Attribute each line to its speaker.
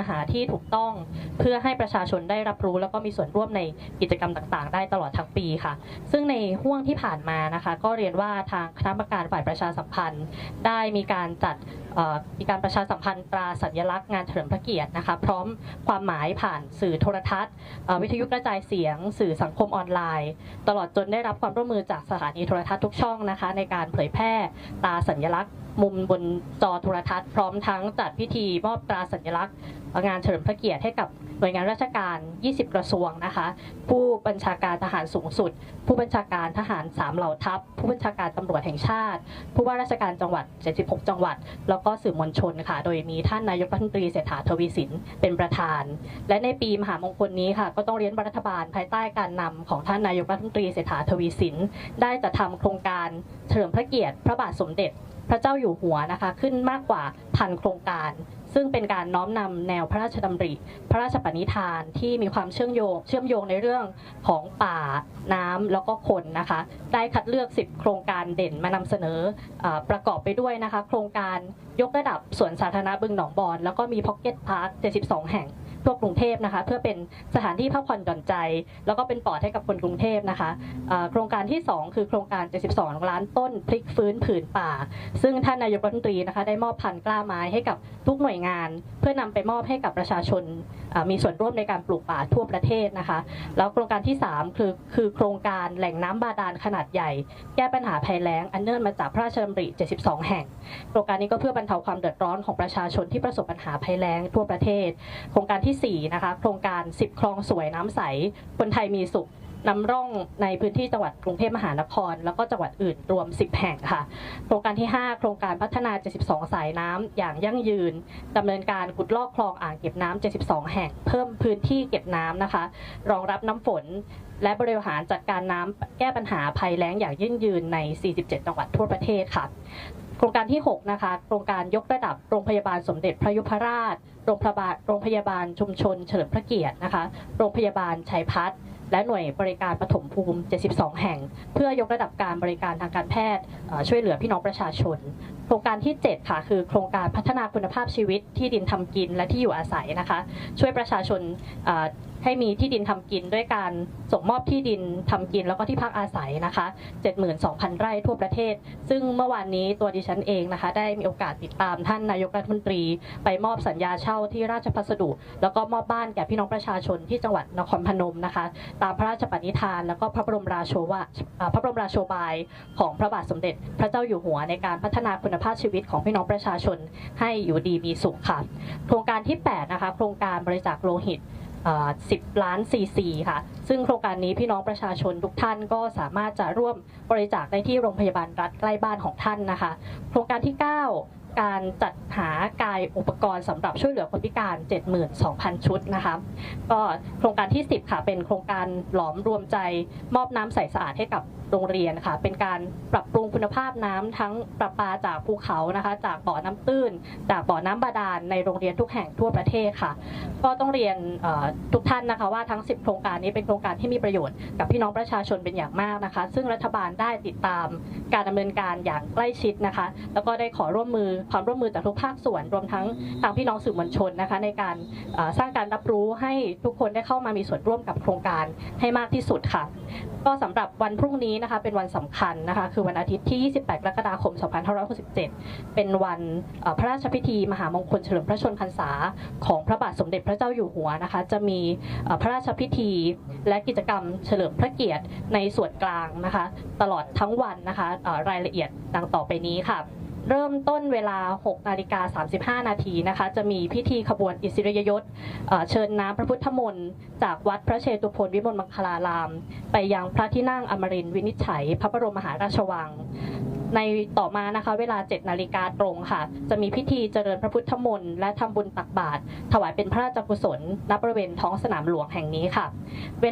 Speaker 1: นื้อหาที่ถูกต้องเพื่อให้ประชาชนได้รับรู้ แล้วก็มีส่วนร่วมในกิจกรรมต่างๆ ได้ตลอดทั้งปีค่ะ ซึ่งในห่วงที่ผ่านมานะคะ ก็เรียนว่าทางคณะกรรมการฝ่ายประชาสัมพันธ์ ได้มีการจัดมีการประชาสัมพันธ์ตราสัญลักษณ์งานเฉลิมพระเกียรตินะคะพร้อมความหมายผ่านสื่อโทรทัศน์ วิทยุกระจายเสียง สื่อสังคมออนไลน์ ตลอดจนได้รับความร่วมมือจากสถานีโทรทัศน์ทุกช่องนะคะ ในการเผยแพร่ตราสัญลักษณ์ มุมบนจอโทรทัศน์ พร้อมทั้งจัดพิธีมอบตราสัญลักษณ์ งานเฉลิมพระเกียรติให้กับหน่วยงานราชการ 20 กระทรวงนะคะ ผู้ บัญชาการทหารสูงสุด ผู้บัญชาการทหารสามเหล่าทัพ ผู้บัญชาการตำรวจแห่งชาติ ผู้ว่าราชการจังหวัด 76 จังหวัด แล้วก็สื่อมวลชนค่ะ โดยมีท่านนายกรัฐมนตรีเศรษฐาทวีสินเป็นประธาน และในปีมหามงคลนี้ค่ะ ก็ต้องเรียนรัฐบาลภายใต้การนำของท่านนายกรัฐมนตรีเศรษฐาทวีสิน ได้จัดทำโครงการเฉลิมพระเกียรติ พระบาทสมเด็จ พระเจ้าอยู่หัวนะคะ ขึ้นมากกว่าพันโครงการ ซึ่งเป็นการน้อมนำแนวพระราชดำริ พระราชปณิธานที่มีความเชื่อมโยง เชื่อมโยงในเรื่องของป่าน้ำแล้วก็คนนะคะ ได้คัดเลือก 10 โครงการเด่นมานำเสนออประกอบไปด้วยนะคะ โครงการยกระดับสวนสาธารณะบึงหนองบอนแล้วก็มีพ็อกเก็ตพาร์ค72 แห่ง ทั่วกรุงเทพนะคะ เพื่อเป็นสถานที่พักผ่อนหย่อนใจ แล้วก็เป็นปอดให้กับคนกรุงเทพนะคะโครงการที่ 2 คือโครงการ 72 ล้านต้นพลิกฟื้นผืนป่า ซึ่งท่านนายกรัฐมนตรีนะคะได้มอบพันธุ์กล้าไม้ให้กับทุกหน่วยงาน เพื่อนำไปมอบให้กับประชาชนมีส่วนร่วมในการปลูกป่าทั่วประเทศนะคะ แล้วโครงการที่ 3 คือคือโครงการแหล่งน้ำบาดาลขนาดใหญ่ แก้ปัญหาภัยแล้งอันเนื่องมาจากพระราชดำริ 72 แห่ง โครงการนี้ก็เพื่อบรรเทาความเดือดร้อนของประชาชนที่ประสบปัญหาภัยแล้งทั่วประเทศ โครงการที่ที่ 4 นะคะ โครงการ 10 คลองสวยน้ำใส คนไทยมีสุขนำร่องในพื้นที่จังหวัดกรุงเทพมหานคร แล้วก็จังหวัดอื่นรวม 10 แห่งค่ะ โครงการที่ 5 โครงการพัฒนา 72 สายน้ำอย่างยั่งยืนดำเนินการขุดลอกคลองอ่างเก็บน้ำ 72 แห่ง เพิ่มพื้นที่เก็บน้ำนะคะ รองรับน้ำฝน และบริหารจัดการน้ำแก้ปัญหาภัยแล้งอย่างยั่งยืนใน 47 จังหวัดทั่วประเทศค่ะ โครงการที่ 6 นะคะ โครงการยกระดับโรงพยาบาลสมเด็จพระยุพราช โรงพยาบาลโรงพยาบาลชุมชนเฉลิมพระเกียรตินะคะ โรงพยาบาลชัยพัฒน์และหน่วยบริการปฐมภูมิ 72 แห่ง เพื่อยกระดับการบริการทางการแพทย์ช่วยเหลือพี่น้องประชาชน ครงการที่ 7 ค่ะ คือโครงการพัฒนาคุณภาพชีวิตที่ดินทำกินและที่อยู่อาศัยนะคะ ช่วยประชาชนให้มีที่ดินทำกินด้วยการส่งมอบที่ดินทำกินแล้วก็ที่พักอาศัยนะคะ 72,000 ไร่ทั่วประเทศ ซึ่งเมื่อวานนี้ตัวดิฉันเองนะคะ ได้มีโอกาสติดตามท่านนายกรัฐมนตรี ไปมอบสัญญาเช่าที่ราชพัสดุ แล้วก็มอบบ้านแก่พี่น้องประชาชนที่จังหวัดนครพนมนะคะ ตามพระราชปณิธาน แล้วก็พระบรมราโชวาอ่าพระบรมราโชบายของพระบาทสมเด็จ พระเจ้าอยู่หัวในการพัฒนาคุณภาพชีวิตของพี่น้องประชาชนให้อยู่ดีมีสุขค่ะ โครงการที่ 8 นะคะ โครงการบริจาคโลหิต10 ล้านซีซีค่ะ ซึ่งโครงการนี้พี่น้องประชาชนทุกท่านก็สามารถจะร่วมบริจาคได้ที่โรงพยาบาลรัฐใกล้บ้านของท่านนะคะ โครงการที่ 9 การจัดหากายอุปกรณ์สำหรับช่วยเหลือคนพิการ 72,000 ชุดนะคะ ก็โครงการที่ 10 ค่ะ เป็นโครงการหลอมรวมใจมอบน้ำใสสะอาดให้กับ โรงเรียนค่ะ เป็นการปรับปรุงคุณภาพน้ำทั้งประปาจากภูเขานะคะ จากบ่อน้ำตื้น จากบ่อน้ำบาดาลในโรงเรียนทุกแห่งทั่วประเทศค่ะ ก็ต้องเรียนทุกท่านนะคะว่าทั้ง 10 โครงการนี้เป็นโครงการที่มีประโยชน์กับพี่น้องประชาชนเป็นอย่างมากนะคะ ซึ่งรัฐบาลได้ติดตามการดำเนินการอย่างใกล้ชิดนะคะ แล้วก็ได้ขอร่วมมือความร่วมมือจากทุกภาคส่วน รวมทั้งทางพี่น้องสื่อมวลชนนะคะ ในการสร้างการรับรู้ให้ทุกคนได้เข้ามามีส่วนร่วมกับโครงการให้มากที่สุดค่ะ ก็สำหรับวันพรุ่งนี้นะคะเป็นวันสำคัญนะคะคือวันอาทิตย์ที่ 28 กรกฎาคม 2567 เป็นวันพระราชพิธีมหามงคลเฉลิมพระชนพรรษาของพระบาทสมเด็จพระเจ้าอยู่หัวนะคะจะมีพระราชพิธีและกิจกรรมเฉลิมพระเกียรติในส่วนกลางนะคะ ตลอดทั้งวันนะคะรายละเอียดดังต่อไปนี้ค่ะ เริ่มต้นเวลา 6 นาฬิกา 35 นาทีนะคะ จะมีพิธีขบวนอิสริยยศเชิญน้ำพระพุทธมนต์จากวัดพระเชตุพนวิมลมังคลาราม ไปยังพระที่นั่งอมรินทร์วินิจฉัย พระบรมมหาราชวัง ในต่อมานะคะเวลา 7 นาฬิกาตรงค่ะ จะมีพิธีเจริญพระพุทธมนต์และทำบุญตักบาตรถวายเป็นพระราชกุศลณบริเวณท้องสนามหลวงแห่งนี้ค่ะเวลา